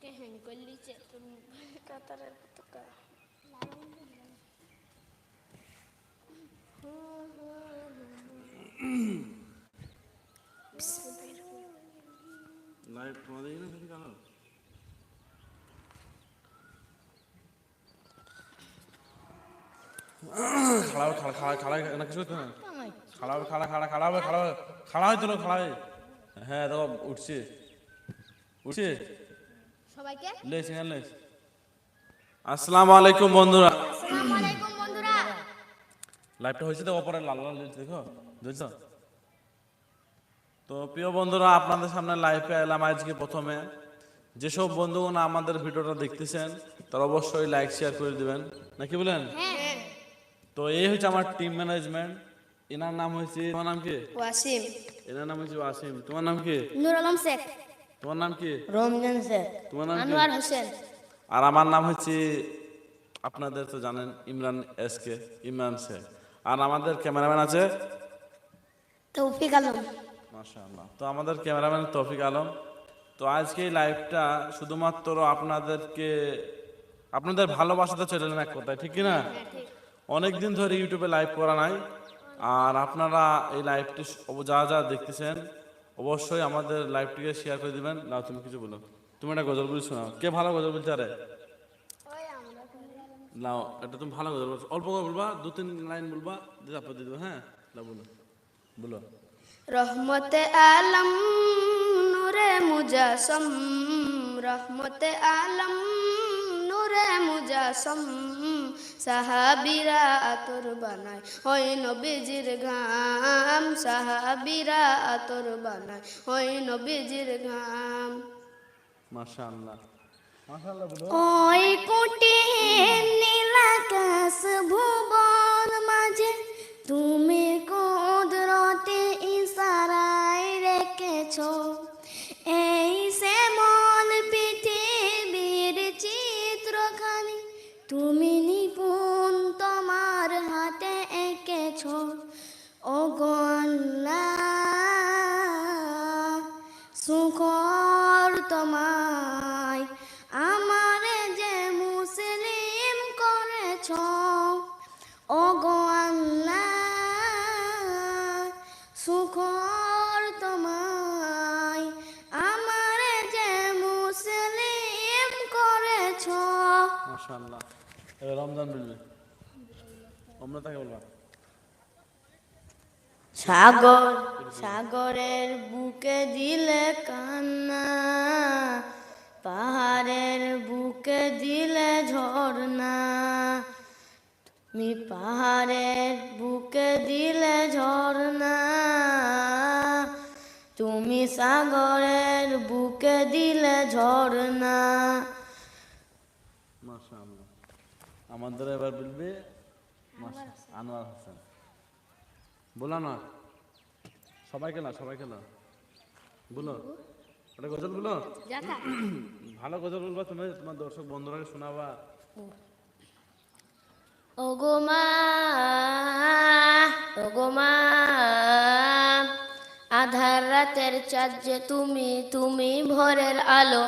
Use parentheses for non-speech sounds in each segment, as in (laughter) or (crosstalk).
আমাকে হ্যাং করে লিচে তুমি কাতারের পতাকা লাইভ তোমাদের এখানে থেকে কেন খাড়া খাড়া খাড়া খাড়া না কিছু করতে না খাড়া খাড়া খাড়া খাড়া হবে খাড়া খাড়া হয়ে তোলো খাড়া হ্যাঁ দেখো উঠছে উঠছে সবাইকে? লেস এখানে লেস। আসসালামু আলাইকুম বন্ধুরা। আসসালামু আলাইকুম বন্ধুরা। লাইভটা হয়েছে তো ওপরে লাল লাল দেখো? বুঝছ? তো প্রিয় বন্ধুরা আপনাদের সামনে লাইভে এলাম আজকে প্রথমে। যেসব বন্ধুগণ আমাদের ভিডিওটা দেখতেছেন তারা অবশ্যই লাইক শেয়ার করে দিবেন। নাকি বলেন? হ্যাঁ। তো এই হচ্ছে আমার টিম ম্যানেজমেন্ট এনার নাম হয়েছে তোমার নাম কি? ওয়াসিম। এনার নাম হচ্ছে ওয়াসিম। তোমার নাম কি? নূর আলম শেখ। তোমার নাম কি? রমজান শেখ তোমার নাম আনোয়ার হোসেন। আর আমার নাম হচ্ছে আপনাদের তো জানেন ইমরান এস কে ইমরান শেখ আর আমাদের ক্যামেরাম্যান আছে? তৌফিক আলম। মাশাআল্লাহ। তো আমাদের ক্যামেরাম্যান তৌফিক আলম। তো আজকে এই লাইভটা শুধুমাত্র আপনাদেরকে আপনাদের ভালোবাসাতে চলে এলাম এক কথায় ঠিক না? অনেক দিন ধরে ইউটিউবে লাইভ করা নাই। আর আপনারা এই লাইভটি যা যা দেখতেছেন অবশ্যই আমাদের লাইভটিকে শেয়ার করে দিবেন। না তুমি কিছু বলো। তুমি একটা গজল বলি শোনাও কে ভালো গজল বলতে আরে? নাও এটা তুমি ভালো গজল বলছো। অল্প করে বলবা দু তিন লাইন বলবা দিয়ে তারপর দিয়ে দেবো হ্যাঁ? নাও বলো। বলো। রহমতে আলম নূরে মুজাসম। রহমতে আলম নূরে মুজাসম সাহাবিরা আতর বানায়। হয় নবীজির গাম সাহাবিরা আতর বানায়। হয় নবীজির ঘাম। মাশাআল্লাহ। মাশাআল্লাহ ওই কোটি নীলাকাশ ভুবন মাঝে সুখর তোমায়। আমারে যে মুসলিম করেছ ও গো আল্লাহ, সুখর তোমায়। আমারে যে মুসলিম করেছ। মাশাআল্লাহ। রমজান বলবে। আমরা তাকে বলবা। সাগর সাগরের বুকে দিলে কান্না পাহাড়ের বুকে দিলে ঝর্ণা। তুমি পাহাড়ের বুকে দিলে ঝর্ণা তুমি সাগরের বুকে দিলে ঝর্ণা। মাশাআল্লাহ। আমাদের এবার বলবে? আনোয়ার হোসেন। বলো না সবাইকে না সবাইকে না বলো গজল বলো? (clears throat) ভালো গজল বলবা তুমি তোমার দর্শক বন্ধুরাকে শোনাবা। ওগো মা ওগো মা আধার রাতের চাঁদ যে তুমি তুমি ভোরের আলো।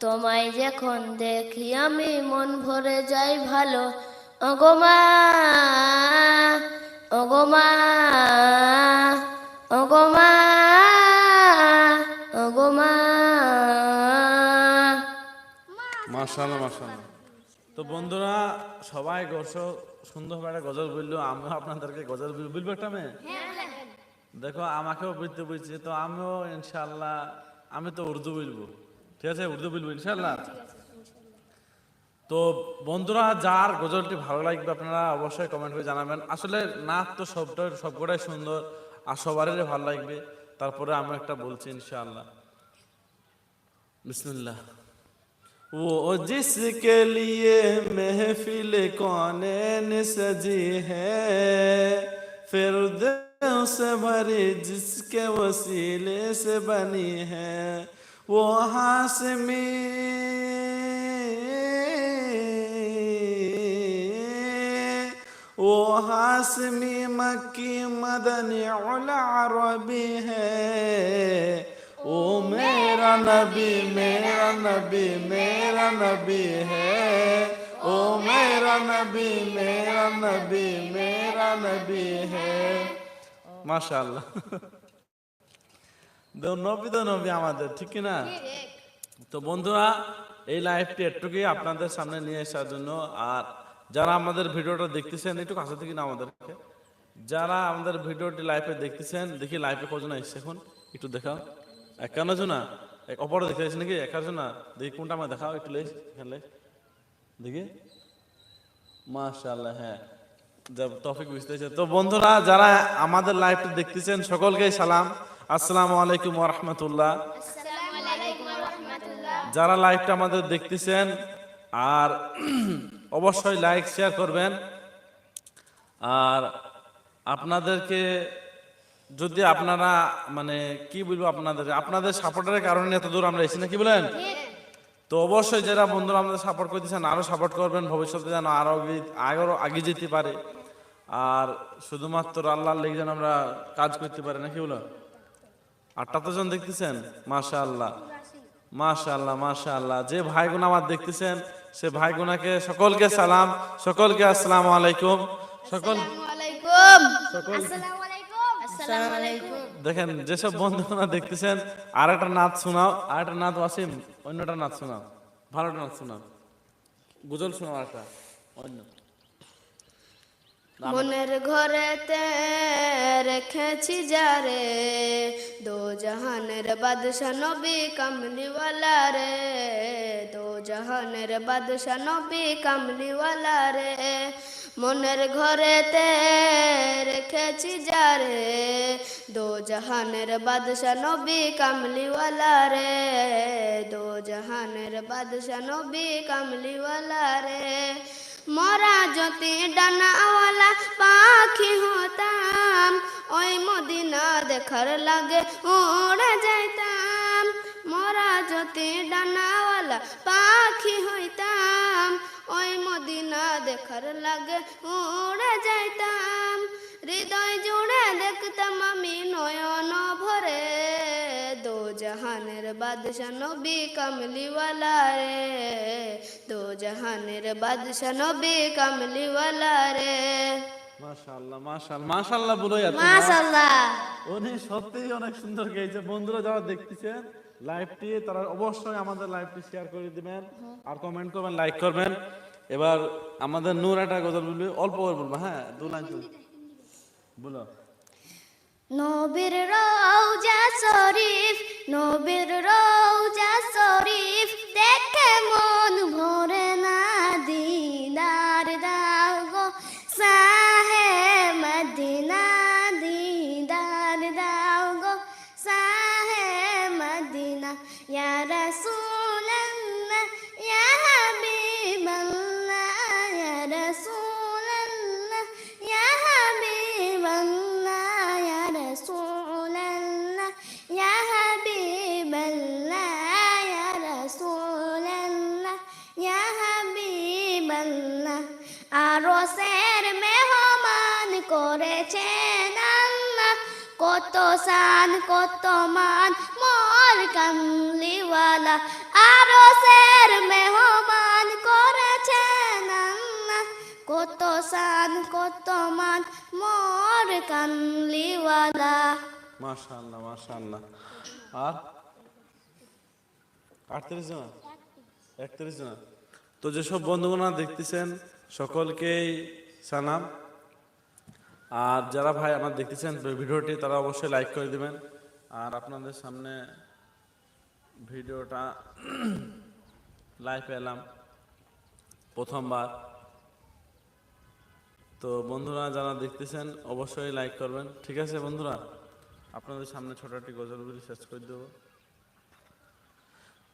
তোমায় যখন দেখি আমি মন ভরে যাই ভালো। ওগো মা ওগো মা তো বন্ধুরা সবাই গর্ষ সুন্দরভাবে একটা গজল বলল আমিও আপনাদেরকে গজল বলব। একটা মেয়ে? দেখো আমাকেও বুঝতে বলছি তো আমিও ইনশাল্লাহ আমি তো উর্দু বলব। ঠিক আছে উর্দু বলব ইনশাল্লাহ তো বন্ধুরা যার গজলটি ভালো লাগবে আপনারা অবশ্যই কমেন্ট করে জানাবেন। আসলে নাচ তো সবটাই সবকটাই সুন্দর আর সবারই ভালো লাগবে। তারপরে আমি একটা বলছি ইনশাল্লাহ বিসমুল্লাহ। वो जिसके लिए महफिल कौन सजी है? फिर से भरी जिसके वसीले से बनी है, वो हासमी वो हासमी मक्की मदनी उल अरबी है वो मेरा नबी मेरा नबी मेरा नबी है ओ मेरा नबी मेरा नबी मेरा नबी है মাশাআল্লাহ তো নবী তো নবী আমাদের ঠিক কি না তো বন্ধুরা এই লাইভটি একটুকুই আপনাদের সামনে নিয়ে আসার জন্য আর যারা আমাদের ভিডিওটা দেখতেছেন একটু কাছে থেকে না আমাদেরকে যারা আমাদের ভিডিওটি লাইভে দেখতেছেন দেখি লাইভে কজন এসছে এখন একটু দেখাও একান্ন জনা এক অপরে দেখতে যাচ্ছে নাকি? একান্ন জনা দেখি কোনটা আমার দেখাও, একটু লেস এখানে দেখি। মাশাআল্লাহ হ্যাঁ। টপিক বুঝতেছে। তো বন্ধুরা, যারা আমাদের লাইভটি দেখতেছেন, সকলকে সালাম। আসসালামু আলাইকুম রাহমাতুল্লাহ যারা লাইভটা আমাদের দেখতেছেন, আর (clears throat) অবশ্যই লাইক শেয়ার করবেন। আর আপনাদেরকে যদি আপনারা মানে কি বলব আপনাদের? আপনাদের সাপোর্টের কারণে এত দূর আমরা এসেছি না কি বলেন? তো অবশ্যই যারা বন্ধুরা আমাদের সাপোর্ট করতেছেন আরও সাপোর্ট করবেন ভবিষ্যতে যেন আরও আগে- আরও আগে যেতে পারে। আর শুধুমাত্র আল্লাহর লেগে যেন আমরা কাজ করতে পারি নাকি বলো আটটা তো জন দেখতেছেন? মাশা আল্লাহ মাশা আল্লাহ মাশা আল্লাহ যে ভাইগুন আমার দেখতেছেন সে ভাইগুনাকে সকলকে সালাম সকলকে আসসালামু আলাইকুম। সকল সকল দেখেন, যেসব বন্ধুরা দেখতেছেন আর একটা নাচ শোনাও আর একটা নাচ ওয়াসিম, অন্যটা নাচ শোনাও, ভালোটা নাচ শোনাও। গুজল শোনাও একটা অন্য মনের ঘরেতে রেখেছি যারে দো জাহানের বাদশা নবী কামলিওয়ালা রে। দো জাহানের বাদশা নবী কামলিওয়ালা রে। মনের ঘরেতে রেখেছি যারে দো জাহানের বাদশা নবী কামলিওয়ালা রে। দো জাহানের বাদশা নবী কামলিওয়ালা রে। মরা যদি ডানাওয়ালা পাখি হতাম, ওই মদিনা দেখার লাগে উড়ে যাইতাম। মরা যদি ডানাওয়ালা পাখি হইতাম, ওই মদিনা দেখার লাগে উড়ে যাইতাম। হৃদয় জুড়ে দেখতাম আমি নয়ন ভরে জাহানের বাদশা নবী কামলিওয়ালা রে। দো জাহানের বাদশা নবী কামলিওয়ালা রে। মাশাআল্লাহ মাশাআল্লাহ মাশাআল্লাহ বলো মাশাআল্লাহ। উনি সত্যিই অনেক সুন্দর গেয়েছে। বন্ধুরা যারা দেখতেছেন লাইভটি তারা অবশ্যই আমাদের লাইভটি শেয়ার করে দিবেন। আর কমেন্ট করবেন লাইক করবেন। এবার আমাদের নূর একটা গজল বলবে অল্প করে বলব হ্যাঁ দু লাইন বলো। নবীর রওজা শরীফ, নবীর রওজা শরীফ, দেখে মন ভরে না দিদার দাও গো। সাহে মদিনা দিদার দাও গো। সাহে মদিনা করেছেন আল্লাহ, কত সান কত মান, মোর কামলিওয়ালা, আরশের মেহমান করেছেন আল্লাহ। কত সান কত মান, মোর কামলিওয়ালা। মাশাআল্লাহ মাশাআল্লাহ। আর? আটত্রিশ জন? একত্রিশ জন? তো যেসব বন্ধুগণা দেখতেছেন, সকলকেই সালাম। আর যারা ভাই আমার দেখতেছেন ভিডিওটি, তারা অবশ্যই লাইক করে দিবেন। আর আপনাদের সামনে ভিডিওটা (clears throat) লাইভ এলাম প্রথমবার। তো বন্ধুরা, যারা দেখতেছেন, অবশ্যই লাইক করবেন। ঠিক আছে বন্ধুরা, আপনাদের সামনে ছোট একটি গজলগুলি শেষ করে দেবো।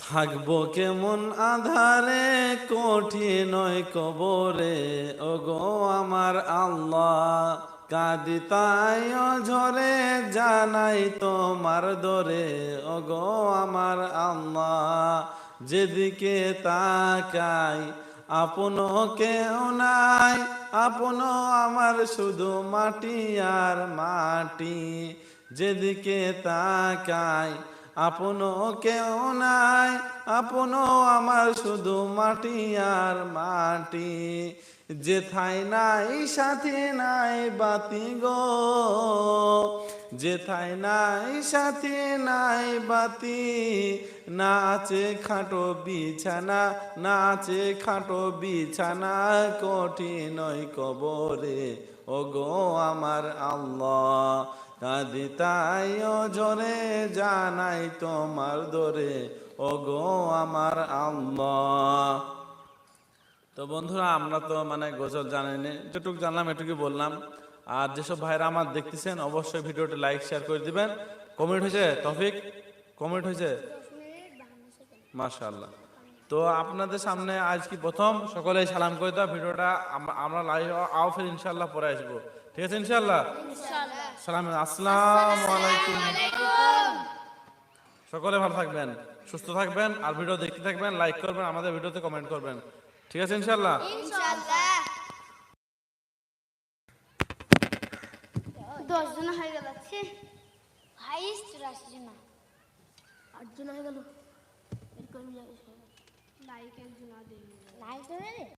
থাকব কেমন আধারে, কঠিন কবরে ও গো আমার আল্লাহ। কাঁদি তাই ঝরে জানাই তোমার দরে ও গো আমার আল্লাহ। যেদিকে তাকাই আপন কেউ নাই আপন আমার শুধু মাটি আর মাটি। যেদিকে তাকাই আপনো কেউ নাই আপনো আমার শুধু মাটি আর মাটি। যেথায় নাই, সাথে নাই, বাতি গো। যেথায় নাই, সাথে নাই, বাতি। নাচে খাটো বিছানা নাচে খাটো বিছানা, কঠিন কবরে। ও গো আমার আল্লাহ কাঁদি তাই জোরে জানাই তোমার দরে। ও গো আমার আল্লাহ। তো বন্ধুরা আমরা তো মানে গজল জানিনি যেটুকু জানলাম এটুকু বললাম। আর যেসব ভাইরা আমার দেখতেছেন অবশ্যই ভিডিওটি লাইক শেয়ার করে দিবেন। কমেন্ট হয়েছে টপিক কমেন্ট হয়েছে? মাশাআল্লাহ। তো আপনাদের সামনে আজ কি প্রথম? সকলেই সালাম করে দাও ভিডিওটা আমরা লাইভ আও ফির ইনশাল্লাহ পরে আসব। ঠিক আছে ইনশাল্লাহ সালাম আসসালাম আলাইকুম। সকলে ভালো থাকবেন সুস্থ থাকবেন আর ভিডিও দেখতে থাকবেন লাইক করবেন আমাদের ভিডিওতে কমেন্ট করবেন। ঠিক আছে ইনশাল্লাহ দশ জন হয়ে গেল হাইস্ট চুরাশি জন আটজন হয়ে গেল। এরকম লাইক একজন লাইক